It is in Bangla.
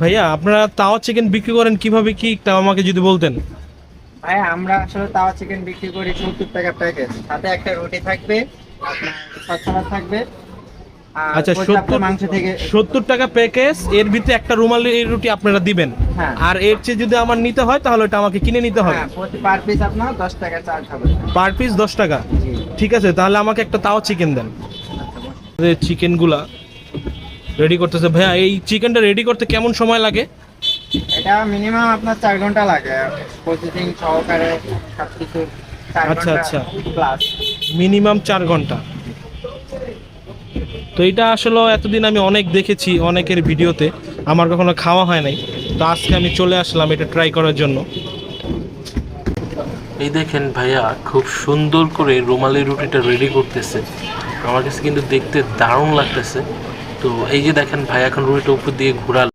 ভাইয়া আপনারা তাওয়া চিকেন বিক্রি করেন কীভাবে কি? তা আমাকে যদি বলতেন। ভাই আমরা আসলে তাওয়া চিকেন বিক্রি করি সত্তর টাকা প্যাকেজ সাথে একটা রুটি থাকবে আপনার থাকবে। আচ্ছা সত্তর মাংস থেকে সত্তর টাকা প্যাকেজ এর ভিতরে একটা রুমালি এই রুটি আপনারা দিবেন। হ্যাঁ। আর এর চেয়ে যদি আমার নিতে হয় তাহলে এটা আমাকে কিনে নিতে হবে। হ্যাঁ প্রতি পার পিস আপনার দশ টাকা চার্জ হবে। পার পিস দশ টাকা। ঠিক আছে তাহলে আমাকে একটা তাওয়া চিকেন দেন। চিকেনগুলা রেডি করতেছে। ভাইয়া এই চিকেনটা রেডি করতে কেমন সময় লাগে? এটা মিনিমাম আপনার চার ঘণ্টা লাগে। প্রতিদিন সহকারে সব কিছু চার আচ্ছা, আচ্ছা। প্লাস মিনিমাম চার ঘণ্টা। তো এটা আসলে এতদিন আমি অনেক দেখেছি অনেকের ভিডিওতে। আমার কখনো খাওয়া হয় নাই। তো আজকে আমি চলে আসলাম এটা ট্রাই করার জন্য। এই দেখেন ভাইয়া খুব সুন্দর করে রুমালি রুটিটা রেডি করতেছে। আমার কাছে কিন্তু দেখতে দারুণ লাগতেছে। তো এই যে দেখেন ভাই এখন রুইটা উপর দিয়ে ঘোরাল।